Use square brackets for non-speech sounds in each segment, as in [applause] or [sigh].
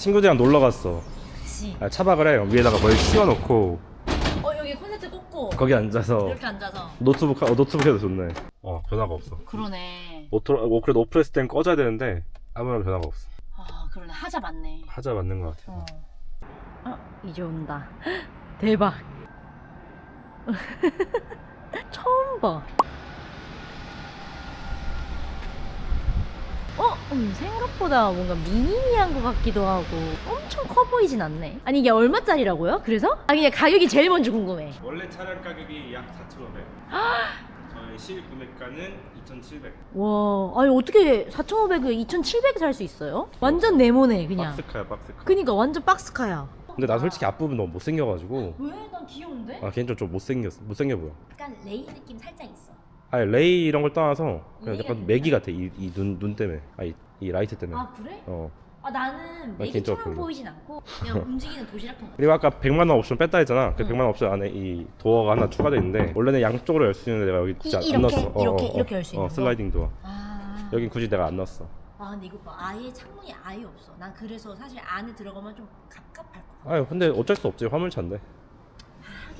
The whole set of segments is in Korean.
친구들이랑 놀러 갔어. 그치. 아, 차박을 해. 위에다가 뭘 씌워놓고 어 여기 콘센트 꽂고 거기 앉아서 이렇게 앉아서. 노트북 하- 어, 노트북 해도 좋네. 어 변화가 없어. 그러네. 오토 어, 그래도 오프레스 땐 꺼져야 되는데 아무런 변화가 없어. 아 그러네 하자 맞네. 하자 맞는 것 같아. 어. 아 이제 온다. [gasps] 대박. [laughs] 처음 봐. 어? 음, 생각보다 뭔가 미니미한 것 같기도 하고 엄청 커 보이진 않네. 아니 이게 얼마짜리라고요? 그래서? 아 그냥 가격이 제일 먼저 궁금해. 원래 차량 가격이 약 4,500. 저희 실 구매가는 2,700. 와, 아니 어떻게 4,500에 2,700에 살 수 있어요? 완전 네모네 그냥. 박스카야 박스카. 그니까 완전 박스카야. 근데 나 솔직히 앞부분 너무 못생겨가지고 왜? 난 귀여운데? 아 개인적으로 좀 못생겼어 못생겨 보여. 약간 레이 느낌 살짝 있어. 아니 레이 이런 걸 떠나서 그냥 레이가 약간 매기 같아 이눈눈 때문에 아이 이 라이트 때문에. 아 그래? 어 아 나는 개인적으로 메기처럼 별로. 보이진 않고 그냥 [laughs] 움직이는 도시락통 같아. 그리고 아까 100만 원 옵션 뺐다 했잖아. 그 응. 100만 원 옵션 안에 이 도어가 하나 추가돼 있는데 원래는 양쪽으로 열 수 있는데 내가 여기 굳이 안, 이- 안 이렇게? 넣었어. 이렇게? 이렇게 열수 있는 어, 거? 슬라이딩 도어. 아. 여긴 굳이 내가 안 넣었어. 아 근데 이거 봐 아예 창문이 아예 없어. 난 그래서 사실 안에 들어가면 좀 갑갑할 것 같아. 아유 근데 어쩔 수 없지 화물차인데.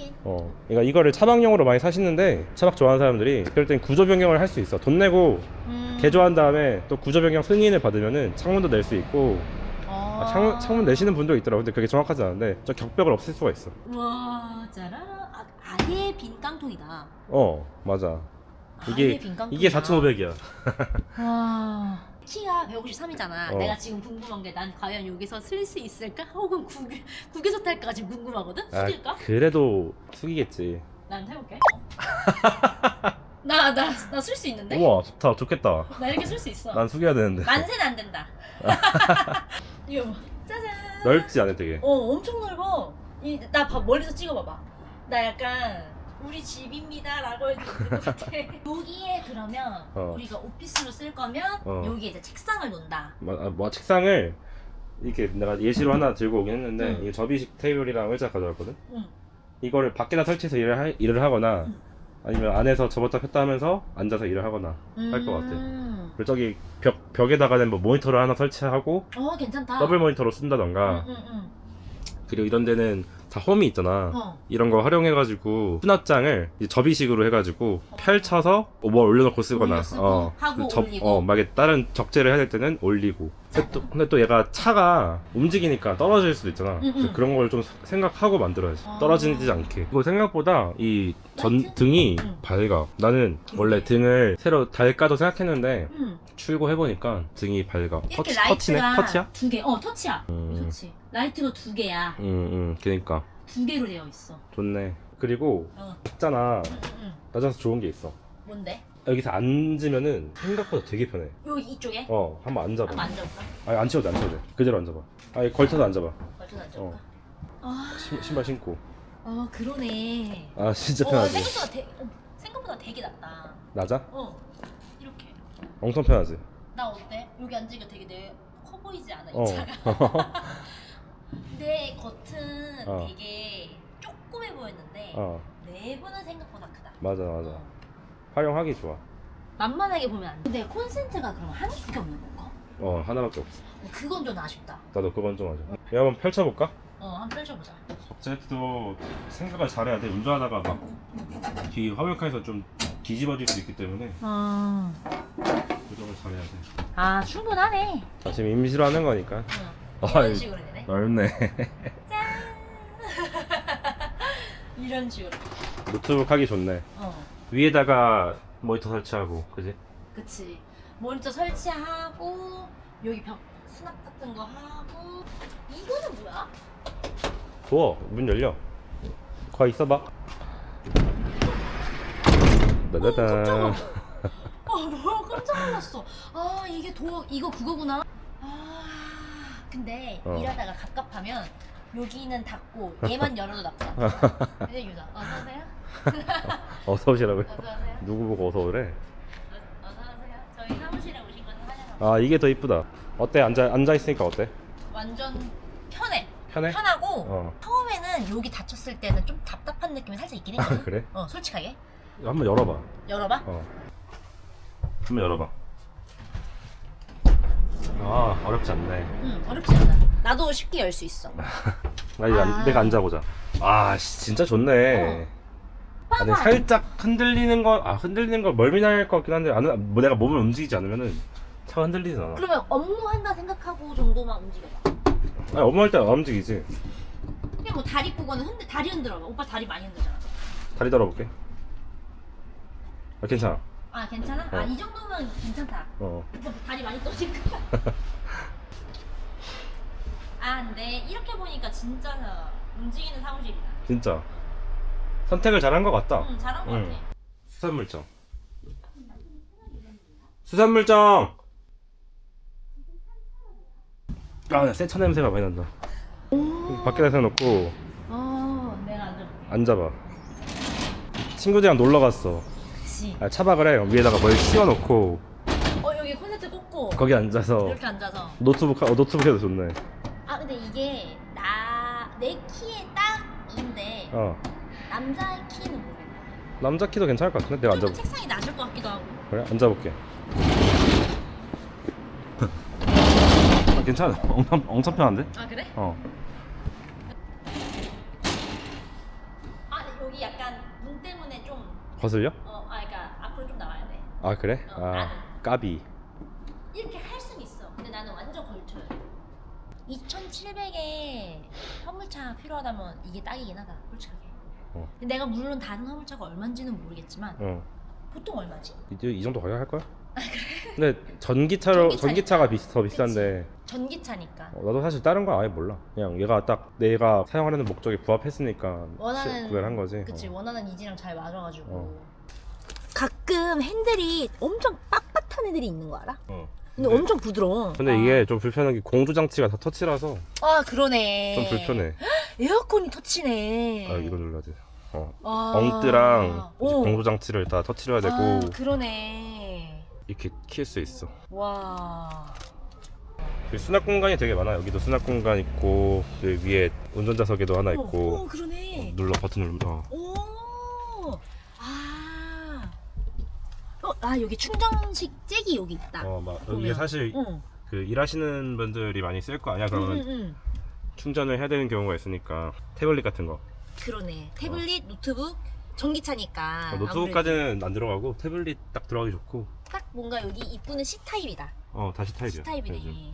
아, 하긴. 어, 그러니까 이거를 차박용으로 많이 사시는데 차박 좋아하는 사람들이 그럴 땐 구조 변경을 할 수 있어. 돈 내고 음. 개조한 다음에 또 구조 변경 승인을 받으면은 창문도 낼 수 있고 아. 아, 창문 창문 내시는 분도 있더라고. 근데 그게 정확하지 않은데 저 격벽을 없앨 수가 있어. 와 짜라라. 아, 아예 빈 깡통이다. 어 맞아. 이게 빈. 이게 4,500이야. 와. 키가 153이잖아. 어. 내가 지금 궁금한 게 난 과연 여기서 쓸 수 있을까? 혹은 국, 국에서 탈까 지금 궁금하거든? 아, 숙일까? 그래도 숙이겠지. 난 해볼게. [laughs] 나 나 나 쓸 수 있는데? 우와 좋다 좋겠다. 나 이렇게 쓸 수 있어. 난 숙여야 되는데. 만세는 안 된다. [laughs] 이거 봐. 짜잔. 넓지 않아 되게. 어 엄청 넓어. 이 나 멀리서 찍어봐봐. 나 약간 우리 집입니다 라고 해도 될것 같아. [laughs] 여기에 그러면 어. 우리가 오피스로 쓸 거면 어. 여기에 이제 책상을 놓는다. 뭐, 아, 뭐 책상을 이렇게 내가 예시로 하나 들고 오긴 했는데 응. 이게 접이식 테이블이랑 의자 가져왔거든. 응. 이거를 밖에다 설치해서 일을, 하, 일을 하거나 응. 아니면 안에서 접었다 폈다 하면서 앉아서 일을 하거나 할 것 같아. 음. 그리고 저기 벽, 벽에다가는 뭐 모니터를 하나 설치하고 어 괜찮다. 더블 모니터로 쓴다던가 응, 응, 응. 그리고 이런 데는 다 홈이 있잖아. 어. 이런 거 활용해가지고 수납장을 이제 접이식으로 해가지고 펼쳐서 뭐 올려놓고 쓰거나 올려 쓰고, 하고 그 올리고. 어, 막에 다른 적재를 해야 될 때는 올리고 근데 또, 근데 또 얘가 차가 움직이니까 떨어질 수도 있잖아 응, 그래서 응. 그런 걸 좀 생각하고 만들어야지 아. 떨어지지 않게 그리고 생각보다 이 전? 등이 응. 밝아 나는 원래 등을 새로 달까도 생각했는데 응. 출고해보니까 등이 밝아 이렇게 터치, 터치네? 라이트가 터치야? 두 개. 어 터치야. 음. 터치. 라이트가 두 개야. 응응 그니까 두 개로 되어 있어. 좋네 그리고 어. 있잖아 응, 응, 응. 낮아서 좋은 게 있어 뭔데? 여기서 앉으면은 생각보다 되게 편해. 여기 이쪽에? 어, 한번 앉아봐. 한번 앉아볼까? 아니, 안 치워도 돼, 안 치워도 돼. 그대로 앉아봐. 아니, 걸쳐서 앉아봐. 걸쳐서 앉아볼까? 어. 아, 신, 신발 신고. 아 그러네. 아, 진짜 어, 편하지. 생각보다 되, 어, 생각보다 되게 낫다. 낮아? 어, 이렇게. 엄청 편하지. 나 어때? 여기 앉으니까 되게 내 커 보이지 않아 이 어. 차가? [laughs] 내 겉은 어. 되게 조그매 보였는데 어, 내부는 생각보다 크다. 맞아, 맞아. 어. 활용하기 좋아. 만만하게 보면 안 돼. 근데 콘센트가 그럼 한 개밖에 없는 건가? 어, 하나밖에 없어. 어, 그건 좀 아쉽다. 나도 그건 좀 하자. 얘 한번 펼쳐볼까? 어, 한번 펼쳐보자. 적재도 생각을 잘해야 돼. 운전하다가 막 뒤 화물칸에서 좀 뒤집어질 수 있기 때문에 아, 조정을 잘해야 돼. 아 충분하네. 아, 지금 임시로 하는 거니까. 응. 아, 이런 이- 식으로 되네. 넓네. [laughs] 이런 식으로. 노트북 하기 좋네. 어, 위에다가 모니터 설치하고, 그지? 그치. 모니터 설치하고 여기 벽 수납 같은 거 하고 이거는 뭐야? 도어 문 열려 거 있어봐 깜짝아. 따다단 아 뭐야 깜짝 놀랐어. 아 이게 도 이거 그거구나. 아 근데 어. 일하다가 갑갑하면 여기는 닫고 얘만 열어도 나쁘지 않다. 이제 유자 어서 오세요. 어서 오시라고요 어서 오세요. 누구 보고 어서 오래 어, 어서 오세요. 저희 사무실에 오신 것을 환영합니다. 아 이게 더 이쁘다 어때 앉아 앉아 있으니까 어때 완전 편해. 편해 편하고 어 처음에는 여기 닫혔을 때는 좀 답답한 느낌이 살짝 있긴 아, 했거든. 그래 어 솔직하게 한번 열어봐 열어봐. 어 한번 열어봐 아 어렵지 않네. 응 어렵지 않아. 나도 쉽게 열 수 있어. [laughs] 나 이제 안- 아. 내가 앉아보자. 아 씨, 진짜 좋네. 아니 살짝 흔들리는 거, 아 흔들리는 거 멀미날 것 같긴 한데, 안, 뭐 내가 몸을 움직이지 않으면은 차 흔들리진 않아. 그러면 업무한다 생각하고 정도만 움직여봐. 아니 업무할 때안 움직이지. 그냥 뭐 다리 꼬고는 흔들 다리 흔들어봐. 오빠 다리 많이 흔들잖아. 다리 달아볼게. 아 괜찮아. 아 괜찮아? 어. 아이 정도면 괜찮다. 어. 오빠 다리 많이 떠니까. [laughs] 아 근데 이렇게 보니까 진짜 움직이는 사무실이다. 진짜 선택을 잘한 것 같다. 응 잘한 것 응. 같아. 수산물점. 수산물점. 아, 나 세차 냄새가 많이 난다. 밖에다 세워놓고 어 내가. 앉아봐. 친구들이랑 놀러 갔어. 그치. 아, 차박을 해. 위에다가 뭘 씌워놓고 어 여기 콘센트 꽂고 거기 앉아서 이렇게 앉아서. 노트북 하- 어, 노트북 해도 좋네. 아 근데 이게 나 내 키에 딱인데 어. 남자의 키는 모르겠다. 남자 키도 괜찮을 것 같은데 내가 조금 앉아 책상이 낮을 것 같기도 하고. 그래 앉아볼게. [laughs] 아, 괜찮아. 엄청 엄청 편한데? 아 그래? 어. 아 근데 여기 약간 문 때문에 좀 거슬려? 어, 아 그러니까 앞으로 좀 나와야 돼. 아 그래? 어, 아 나는. 까비. 이렇게 할 수는 있어. 근데 나는 완전 걸쳐야 돼. 2,700에 화물차 필요하다면 이게 딱이긴 하다. 솔직하게. 어. 내가 물론 다른 화물차가 얼마인지는 모르겠지만 어. 보통 얼마지? 이제 이 정도 가격 할 거야? 근데 전기차로 전기차니까. 전기차가 비, 더 비싼데 전기차니까. 어, 나도 사실 다른 거 아예 몰라. 그냥 얘가 딱 내가 사용하려는 목적에 부합했으니까 원하는 시- 구매를 한 거지. 그치 어. 원하는 이지랑 잘 맞아가지고. 어. 가끔 핸들이 엄청 빳빳한 애들이 있는 거 알아? 어. 근데 근데- 엄청 부드러워. 근데 아. 이게 좀 불편한 게 공조 장치가 다 터치라서 아 그러네. 좀 불편해. 에어컨이 터치네. 아 이거 눌러야 돼. 어. 아. 엉뜨랑 이제 오. 공조 장치를 다 터치를 해야 되고 아, 그러네. 이렇게 킬수 있어. 와. 여기 수납 공간이 되게 많아. 여기도 수납 공간 있고 여기 위에 운전자석에도 하나 오, 있고 오, 그러네. 눌러 버튼 누르면 어. 오. 아. 어, 아 여기 충전식 잭이 여기 있다. 어, 막 보면. 사실 응. 그 일하시는 분들이 많이 쓸 거 아니야. 그러면 응, 응, 응. 충전을 해야 되는 경우가 있으니까 태블릿 같은 거. 그러네. 태블릿, 노트북, 전기차니까. 어, 노트북까지는 안 들어가고 태블릿 딱 들어가기 좋고. 아무래도 딱 뭔가 여기 입구는 C 타입이다. 어 다시 타입이야. C 타입이네. 요즘.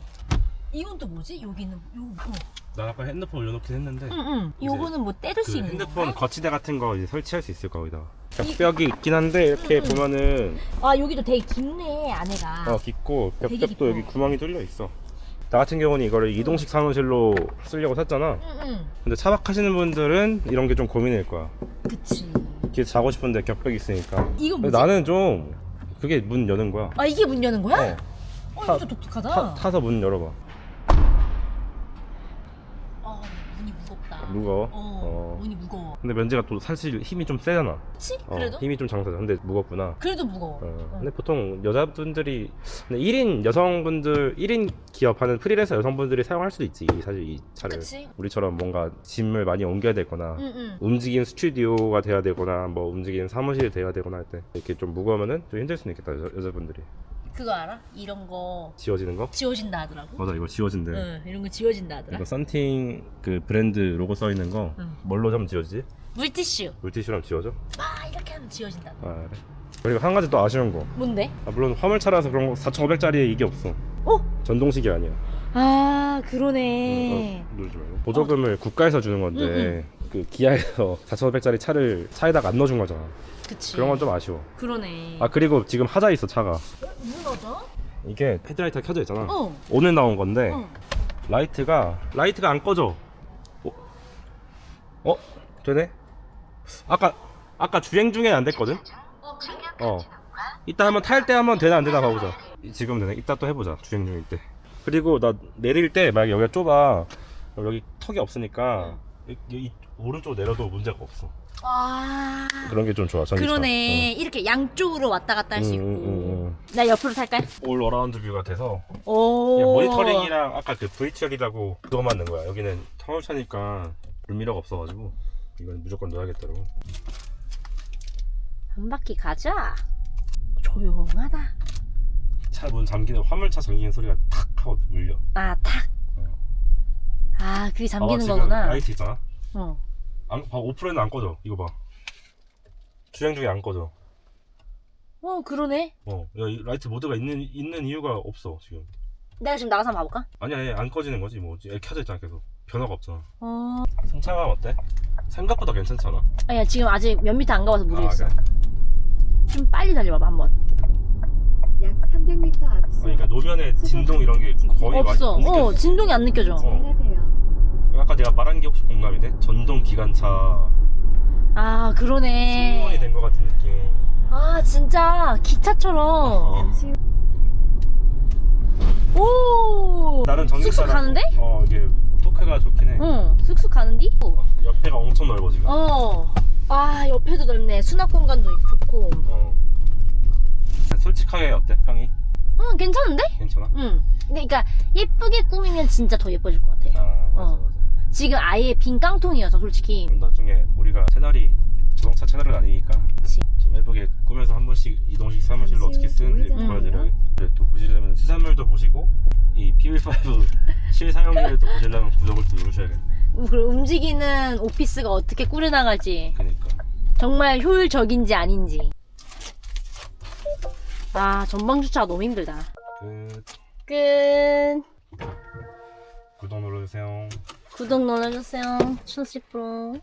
이건 또 뭐지? 여기는 요. 어. 나 아까 핸드폰 올려놓긴 했는데 응, 응. 요거는 뭐 떼둘 그수 있는 핸드폰 건가? 거치대 같은 거 이제 설치할 수 있을 거기다. 벽벽이 있긴 한데 이렇게 응, 응. 보면은 아 여기도 되게 깊네 안에가. 어 깊고 되게 벽벽도 깊어. 여기 구멍이 뚫려 있어. 나 같은 경우는 이거를 이동식 사무실로 쓰려고 샀잖아. 응, 응. 근데 차박하시는 분들은 이런 게 좀 고민일 거야. 그치. 뒤에 자고 싶은데 벽벽 있으니까. 이거 근데 뭐지? 나는 좀 그게 문 여는 거야. 아 이게 문 여는 거야? 어, 어, 타- 진짜 독특하다. 타, 타서 문 열어봐. 무거워? 어, 어. 문이 무거워. 근데 면제가 또 사실 힘이 좀 세잖아. 그치? 어, 그래도? 힘이 좀 장사잖아. 근데 무겁구나. 그래도 무거워. 어, 어. 근데 보통 여자분들이 근데 1인 여성분들 1인 기업 하는 프리랜서 여성분들이 사용할 수도 있지 사실 이 차를 그치? 우리처럼 뭔가 짐을 많이 옮겨야 되거나 응, 응. 움직이는 스튜디오가 돼야 되거나 뭐 움직이는 사무실이 돼야 되거나 할 때 이렇게 좀 무거우면은 좀 힘들 수는 있겠다 여자, 여자분들이 그거 알아? 이런 거 지워지는 거? 지워진다 하더라고. 맞아 이거 지워진대 응, 이런 거 지워진다 하더라. 이거 썬팅 그 브랜드 로고 써 있는 거 응. 뭘로 좀 지워지지? 물티슈. 물티슈랑 지워져? 막 이렇게 하면 지워진다. 아 그래? 그리고 한 가지 또 아쉬운 거 뭔데? 아, 물론 화물차라서 그런 거 4,500짜리에 이게 없어 어? 전동식이 아니야 아 그러네. 어, 누르지 말고. 보조금을 국가에서 주는 건데 응, 그 기아에서 [laughs] 4,500짜리 차를 차에다가 안 넣어준 거잖아. 그치. 그런 건 좀 아쉬워. 그러네. 아 그리고 지금 하자 있어 차가. 무너져? 이게 헤드라이트가 켜져 있잖아. 어. 오늘 나온 건데 어. 라이트가 라이트가 안 꺼져. 어? 어? 되네? 아까 아까 주행 중에 안 됐거든? 어? 어. 이따 한번 탈 때 한번 되나 안 되나 봐보자. 지금 되네. 이따 또 해보자. 주행 중일 때. 그리고 나 내릴 때 만약 여기가 좁아. 여기 턱이 없으니까 이, 이 오른쪽 내려도 문제가 없어. 아. 그런 게 좀 좋아. 전기차. 그러네. 이렇게 양쪽으로 왔다 갔다 할수 응, 있고. 응, 응, 나 옆으로 탈까? 올 어라운드 뷰가 돼서 오. 그냥 모니터링이랑 아까 그 VTL이라고 그거만 넣은 거야. 여기는 터널차니까 불미러가 없어가지고 이건 무조건 넣어야겠더라고. 한 바퀴 가자. 조용하다. 차 문 잠기는 화물차 잠기는 소리가 탁 하고 울려. 아, 탁. 어. 아, 그게 잠기는 지금 거구나. 라이트 있잖아. 어. 안, 봐, 오프레는 안 꺼져. 이거 봐. 주행 중에 안 꺼져. 어, 그러네. 어, 야, 이 라이트 모드가 있는 있는 이유가 없어 지금. 내가 지금 나가서 한번 봐볼까? 아니야, 얘안 꺼지는 거지 뭐. 얘 켜져 있잖아 계속. 변화가 없잖아. 어. 승차감 어때? 생각보다 괜찮잖아. 아니야, 지금 아직 몇 미터 안 가봐서 모르겠어. 아, 그래? 좀 빨리 달려봐봐, 한번. 약 300m 앞서 그러니까 노면에 진동 이런 게 거의 없어. 많이 안 어, 느껴지지. 진동이 안 느껴져. 어. 진행하세요. 아까 내가 말한 게 혹시 공감이 돼? 전동 기관차 아, 승무원이 그러네. 된것 같은 느낌. 아, 진짜 기차처럼. 어. 잠시 후 오! 나는 전기차 쑥쑥 가는데? 어 이게 토크가 좋긴 해. 응, 쑥쑥 가는디? 어, 옆에가 엄청 넓어 지금. 어. 아, 옆에도 넓네. 수납 공간도 좋고. 어. 솔직하게 어때? 평이? 응, 괜찮은데? 괜찮아? 응. 근데 그러니까 예쁘게 꾸미면 진짜 더 예뻐질 것 같아. 아 맞아 어. 맞아. 지금 아예 빈 깡통이어서 솔직히. 그럼 나중에 우리가 채널이 자동차 채널은 아니니까 그치. 좀 예쁘게 꾸며서 한 번씩 이동식 사무실로 어떻게 쓰는지 후 보여드려야겠다. 또 보시려면 수산물도 보시고 이 PV5 [laughs] 실사용기를 또 보시려면 구독을 또 누르셔야겠다. 음, 그리고 움직이는 오피스가 어떻게 꾸려나갈지 그러니까. 정말 효율적인지 아닌지. 아, 전방 주차가 너무 힘들다. 끝. 끝. 구독 눌러주세요. 구독 눌러주세요. 춘씨 프로.